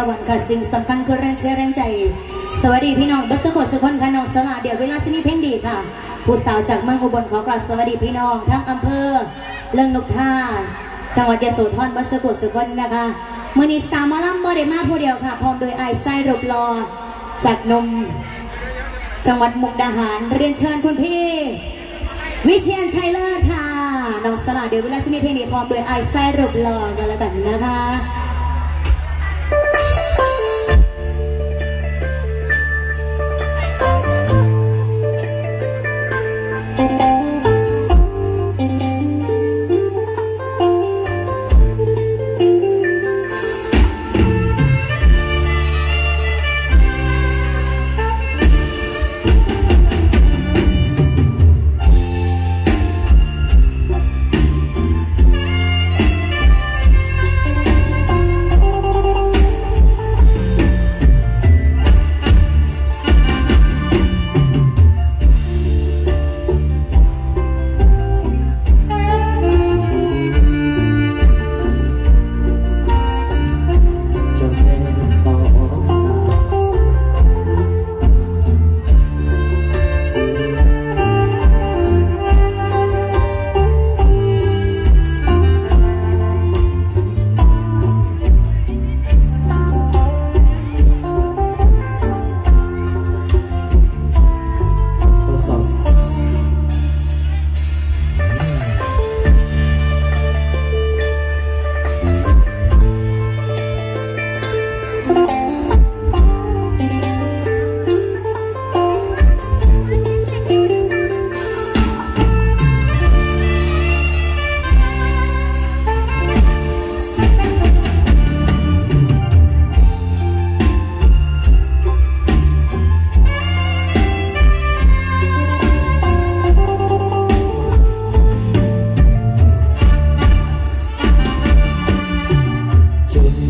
สิ่งสำคัญคือแรงเชียร์แรงใจ สวัสดีพี่น้องบัสกดสุคนค่ะน้องสลาเดี๋ยวเวลาสนิทเพ่งดีค่ะ ผู้สาวจากเมืองอุบลขอกราบสวัสดีพี่น้องทั้งอำเภอเรื่องนกท่าจังหวัดยโสธรบัสกดสุคนนะคะมือนีสาวหมาล่ำบอดมาผู้เดียวค่ะ พร้อมโดยไอซ์ไซรูปรอจากนม จังหวัดมุกดาหารเรียนเชิญคุณพี่ วิเชียนชัยเลิศค่ะน้องสลาเดี๋ยวเวลาจะมีเพลงนี้พร้อมโดยไอซ์ไซรูปรอกันแล้วกันนะคะ Take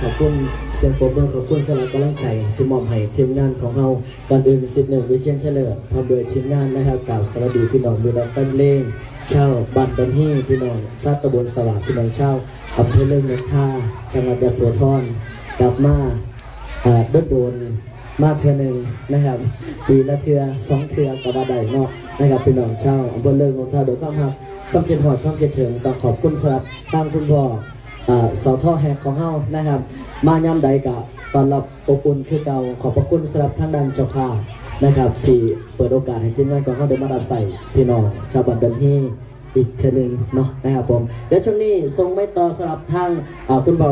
ขอบคุณเสียงโปรโมทขอบคุณสำหรับกำลังใจที่มอบให้ทีมงานของเราก่อนอื่นสิบหนึ่งวิเชียนเฉลิมพร้อมโดยทีมงานนะครับกล่าวสวัสดีพี่น้องพี่น้องเป็นเล่งชาวบ้านดันฮีพี่น้องชาวตำบลสว่างพี่น้องชาวอำเภอเลิงนกท่าจังหวัดยะโสธรกลับมาอ่าโดนโดนมาเทือหนึ่งนะครับ ปีละเทือสองเทือกับว่าใดเนาะนะครับเป็นน้องเช่าอำเภอเลิงของท่าโดยความหักความเกียรหอดความเกียรถึงต้องขอบคุณสำหรับทางคุณพ่อ สอท่อแหกของเฮานะครับ มาย่ำใดกะตอนรับอบอุ่นคือเก่าขอบพระคุณสำหรับทางด้านเจ้าภาพนะครับ ที่เปิดโอกาสให้ทีมงานของเฮาได้มารับใส่พี่น้องชาวบ้านดันที่อีกเชนึงเนาะนะครับผม และช่วงนี้ทรงไม่ต่อสำหรับทางคุณบอ